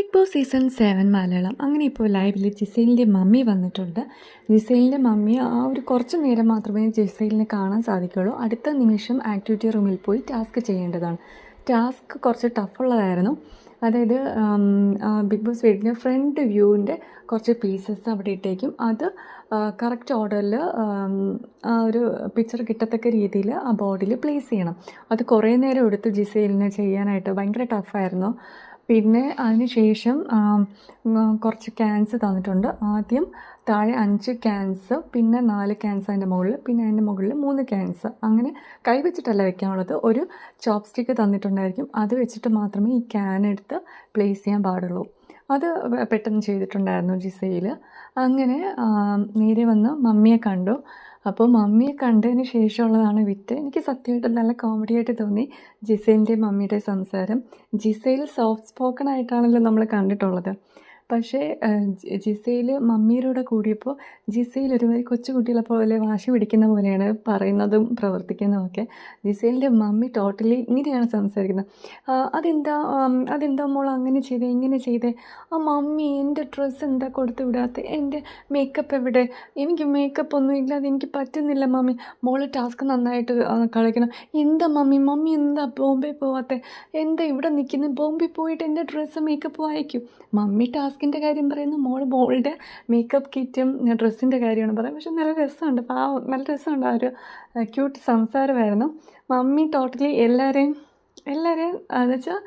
Bigg Boss season seven Malayalam. അങ്ങനെ ഇപ്പോൾ ലൈവിൽ ജിസൈലിന്റെ മമ്മി വന്നിട്ടുണ്ട്. ജിസൈലിന്റെ മമ്മി ആ ഒരു കുറച്ച് നേരം മാത്രമേ ജിസൈലിനെ കാണാൻ സാധിക്കുകയുള്ളൂ അടുത്ത നിമിഷം ആക്ടിവിറ്റി റൂമിൽ പോയി ടാസ്ക് ചെയ്യേണ്ടതാണ്. ടാസ്ക് കുറച്ച് ടഫുള്ളതായിരുന്നു. അതായത് ബിഗ് ബോസ് വീടിന്റെ ഫ്രണ്ട് വ്യൂവിന്റെ കുറച്ച് പീസസ് അവിടെ ഇട്ടേക്കും. അത് കറക്റ്റ് ഓർഡറിൽ ഒരു പിക്ചർ കിട്ടത്തക്ക രീതിയിൽ ആ ബോർഡിൽ പ്ലേസ് ചെയ്യണം. അത് കുറേ നേരം എടുത്ത് ജിസൈലിന് ചെയ്യാനായിട്ട് ഭയങ്കര ടഫായിരുന്നു. പിന്നെ അതിന് ശേഷം കുറച്ച് ക്യാൻസ് തന്നിട്ടുണ്ട്. ആദ്യം താഴെ അഞ്ച് ക്യാൻസ് പിന്നെ നാല് ക്യാൻസ് അതിന്റെ മുകളിൽ പിന്നെ അതിന്റെ മുകളിൽ മൂന്ന് ക്യാൻസ് അങ്ങനെ കൈ വെച്ചിട്ടല്ല വെക്കാനുള്ളത്. ഒരു ചോപ്പ് സ്റ്റിക്ക് തന്നിട്ടുണ്ടായിരിക്കും. അത് വെച്ചിട്ട് മാത്രമേ ഈ ക്യാൻ എടുത്ത് പ്ലേസ് ചെയ്യാൻ പാടുള്ളൂ. അത് പെട്ടെന്ന് ചെയ്തിട്ടുണ്ടായിരുന്നു ജിസയിൽ അങ്ങനെ നേരെ വന്ന് മമ്മിയെ കണ്ടു. അപ്പോൾ മമ്മിയെ കണ്ടതിന് ശേഷമുള്ളതാണ് വിറ്റ് എനിക്ക് സത്യമായിട്ട് നല്ല കോമഡി ആയിട്ട് തോന്നി ജിസൈലിന്റെ മമ്മിയുടെ സംസാരം. ജിസൈൽ സോഫ്റ്റ് സ്പോക്കൺ ആയിട്ടാണല്ലോ നമ്മൾ കണ്ടിട്ടുള്ളത്. പക്ഷേ ജിസയിൽ മമ്മിയുടെ കൂടിയപ്പോൾ ജിസയിൽ ഒരുമാതിരി കൊച്ചുകുട്ടികളെ പോലെ വാശി പിടിക്കുന്ന പോലെയാണ് പറയുന്നതും പ്രവർത്തിക്കുന്നതും ഒക്കെ. ജിസയിലിന്റെ മമ്മി ടോട്ടലി ഇങ്ങനെയാണ് സംസാരിക്കുന്നത്. അതെന്താ അതെന്താ മോൾ അങ്ങനെ ചെയ്തേ ഇങ്ങനെ ചെയ്തേ? ആ മമ്മി എന്റെ ഡ്രസ്സ് എന്താ കൊടുത്തു വിടാത്ത? എന്റെ മേക്കപ്പ് എവിടെ? എനിക്ക് മേക്കപ്പ് ഒന്നും ഇല്ലാതെ എനിക്ക് പറ്റുന്നില്ല മമ്മി. മോൾ ടാസ്ക് നന്നായിട്ട് കളിക്കണം. എന്താ മമ്മി? മമ്മി എന്താ ബോംബെ പോവാത്തെ? എന്താ ഇവിടെ നിൽക്കുന്നത് ബോംബെ പോയിട്ട് എന്റെ ഡ്രസ്സ് മേക്കപ്പ് വായിക്കും. മമ്മി ടാസ്കിന്റെ കാര്യം പറയുന്നു. മോൾ ബോൾഡ് മേക്കപ്പ് കിറ്റും ഡ്രസ്സിന്റെ കാര്യമാണ് പറയുന്നത്. പക്ഷെ നല്ല രസമുണ്ട്. പാവം നല്ല രസമുണ്ട് ആ ഒരു ക്യൂട്ട് സംസാരമായിരുന്നു. മമ്മി ടോട്ടലി എല്ലാവരെയും എല്ലാവരെയും എന്ന് വെച്ചാൽ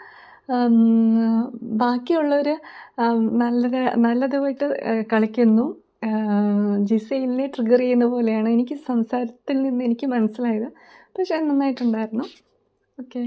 ബാക്കിയുള്ളവർ നല്ല നല്ലതുമായിട്ട് കളിക്കുന്നു. ജിസയിലിനെ ട്രിഗർ ചെയ്യുന്ന പോലെയാണ് എനിക്ക് സംസാരത്തിൽ നിന്ന് എനിക്ക് മനസ്സിലായത്. പക്ഷേ നന്നായിട്ടുണ്ടായിരുന്നു. ഓക്കെ